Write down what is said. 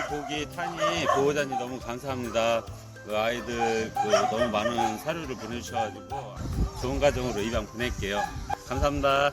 고기 탄이 보호자님 너무 감사합니다. 그 아이들 그 너무 많은 사료를 보내주셔가지고 좋은 가정으로 입양 보낼게요. 감사합니다.